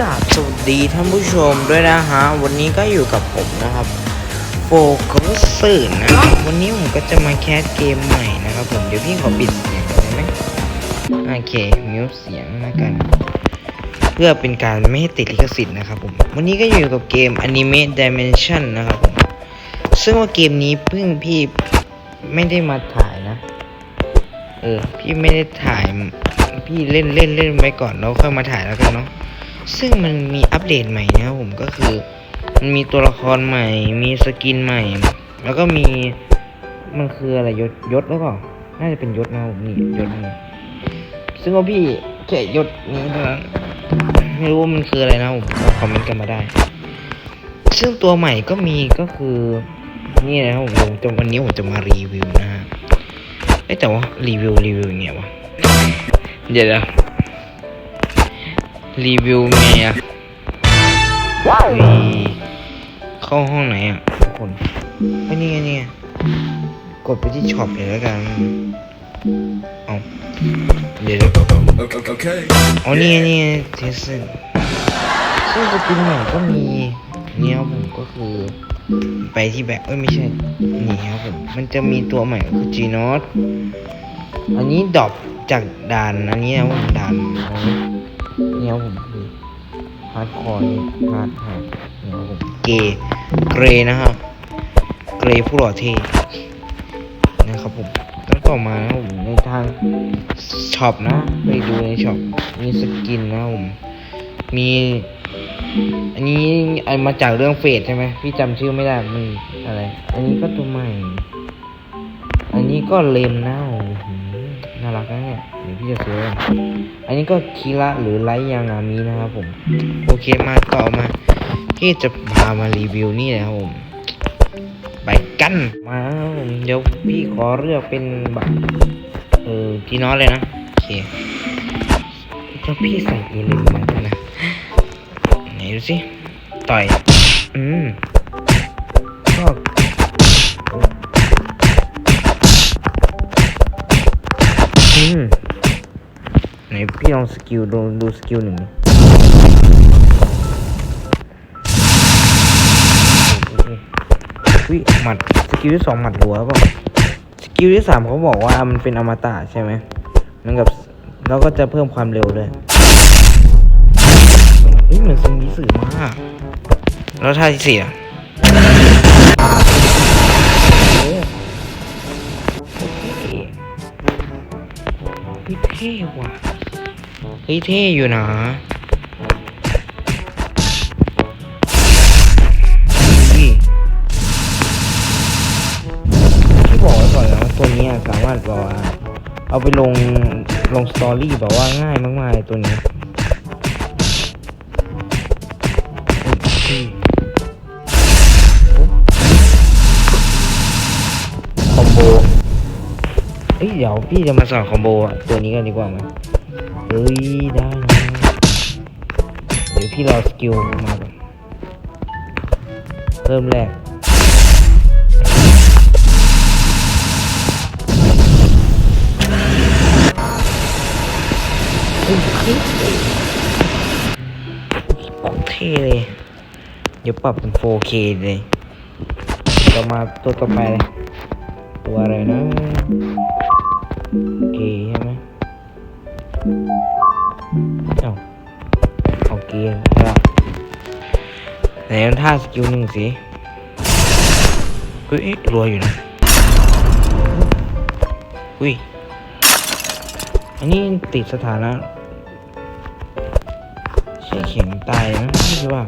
กราบสวัสดีท่านผู้ชมด้วยนะฮะ วันนี้ก็อยู่กับผมนะครับโฟกัสสื่อนะครับ วันนี้ผมก็จะมาแคสเกมใหม่นะครับผม เดี๋ยวพี่ขอปิดเสียงได้ไหมโอเคมิวเสียงแล้วกัน เพื่อเป็นการไม่ให้ติดลิขสิทธิ์นะครับผม วันนี้ก็อยู่กับเกม Anime Dimension นะครับผม ซึ่งว่าเกมนี้เพิ่งพี่ไม่ได้มาถ่ายนะ เออ พี่ไม่ได้ถ่าย พี่เล่นเล่นเล่นไว้ก่อนแล้วค่อยมาถ่ายแล้วกันเนาะ ซึ่งมันมีอัปเดตใหม่นะครับผมก็คือ มันมีตัวละครใหม่ มีสกินใหม่ แล้วก็มีมันคืออะไรยศยศหรือเปล่าน่าจะเป็นยศนะผมนี่ยศนี่ซึ่งว่าพี่แค่ยศนี้เท่านั้นไม่รู้ว่ามันคืออะไรนะผมคอมเมนต์กันมาได้ ซึ่งตัวใหม่ก็มีก็คือนี่นะครับผมจะวันนี้ผมจะมารีวิวนะฮะเอ้ยแต่ว่ารีวิวรีวิวอยังไงวะเดี๋ยวนะ รีวิวไงอะมีเข้าห้องไหนอะทุกคนไอ้ยนี่ไงนี่ไงกดไปที่ช็อปเลยแล้วกันเอาเดี๋ยวเดี๋ยว Okay. อ๋อนี่ไงนี่ไงเทสเซนซึ่งสกินใหม่ก็มีเนี่ยครับผมก็คือไปที่แบ็คเอ้ยไม่ใช่นี่ครับผมมันจะมีตัวใหม่ก็คือ G n o t อันนี้ดรอปจากด่านอันนี้นะผมด่านอันนี้ เนี่ยผมคือฮาร์ดคอร์ฮาร์ดฮาร์ดเนี่ยผมเกย์เกรย์นะครับเกรย์ผู้หล่อเท่นะครับผมแล้วต่อมานะผมในทางช็อปนะ ไปดูในช็อปมีสกินนะผมมีอันนี้อันมาจากเรื่องเฟดใช่ไหมพี่จำชื่อไม่ได้มันอะไร อันนี้ก็ตัวใหม่ อันนี้ก็เลมนะโอ้โห น่ารักนะเนี่ยเดี๋ยวพี่จะซื้ออันนี้ก็คีระหรือไลท์ยางามีนะครับผม โอเคมาต่อมา พี่จะพามารีวิวนี่นะครับผมไปกันมาครับผมเดี๋ยวพี่ขอเลือกเป็นแบบเออที่นอนเลยนะโอเคจ้าพี่ใส่เอเลนมาด้วยนะไหนดูสิต่อย อืม ไหนพี่ลองสกิลดูดูสกิลหนึ่งดิวิหมัดสกิลที่สองหมัดหัวเปล่าสกิลที่สามเขาบอกว่ามันเป็นอมตะใช่ไหมเหมือนกับแล้วก็จะเพิ่มความเร็วด้วยเฮ้ยเหมือนซิงนี้สื่อมาก แล้วท่าที่สี่อะ ฮ้ยเท่ว่ะเฮ้ยเท่อยู่นะนี่ที่บอกไว้ก่อนนะว่าตัวเนี้ยสามารถแบบว่าเอาไปลงลงสตอรี่แบบว่าง่ายมากๆเลยตัวนี้คอมโบ เอ้ยเดี๋ยวพี่จะมาสอนคอมโบอะตัวนี้กันดีกว่าไหมเฮ้ยได้นะเดี๋ยวพี่รอสกิลมาก่อนเริ่มแรกเฮ้ยเฮ้ยโคเทเลย เดี๋ยวปรับเป็น 4K เลยต่อมาตัวต่อไปเลย ตัวอะไรนะ เกย์ใช่ไหมเอาเอาเกย์ใช่ปะไหนมันท่าสกิลหนึ่งสิเฮ้ยเอ๊ะรัวอยู่นะอุ้ย อันนี้ติดสถานะใช่เข็มตายนะไม่ใช่ว่า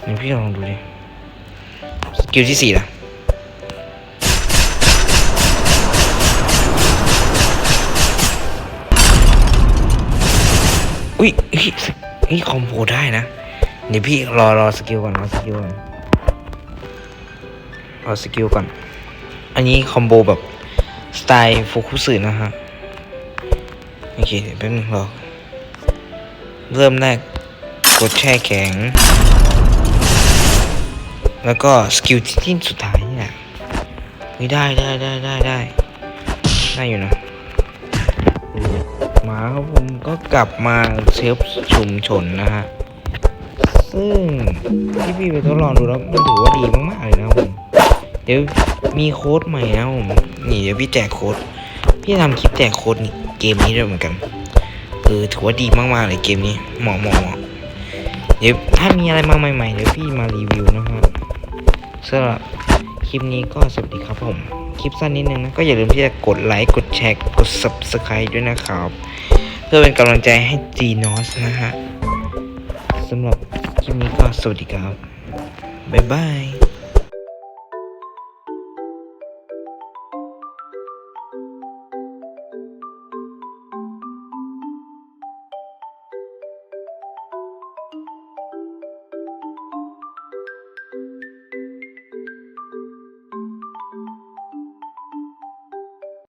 ไหนพี่ลองดูดิ สกิลที่สี่ละ อุ้ยเฮ้ยคอมโบได้นะ เดี๋ยวพี่รอรอสกิลก่อนรอสกิลก่อนรอสกิลก่อน อันนี้คอมโบแบบสไตล์โฟคุสึนะฮะ โอเคเดี๋ยวแป๊บนึงรอ เริ่มแรกกดแช่แข็ง แล้วก็สกิลที่สุดท้ายเนี่ยได้ได้ได้ได้ได้ได้อยู่นะ มาครับผมก็กลับมาเซฟชุมชนนะฮะซึ่งที่พี่ไปทดลองดูแล้วมันถือว่าดีมากๆเลยนะผมเดี๋ยวมีโค้ดใหม่นะผมนี่เดี๋ยวพี่แจกโค้ดพี่ทำคลิปแจกโค้ดเกมนี้ด้วยเหมือนกันเออถือว่าดีมากๆเลยเกมนี้เหมาะเหมาะเหมาะเดี๋ยวถ้ามีอะไรมาใหม่ๆเดี๋ยวพี่มารีวิวนะครับสำหรับ คลิปนี้ก็สวัสดีครับผม คลิปสั้นนิดนึงนะ ก็อย่าลืมที่จะกดไลค์กดแชร์กด subscribe ด้วยนะครับ เพื่อเป็นกำลังใจให้จีนอสนะฮะสำหรับคลิปนี้ก็สวัสดีครับ บ๊ายบาย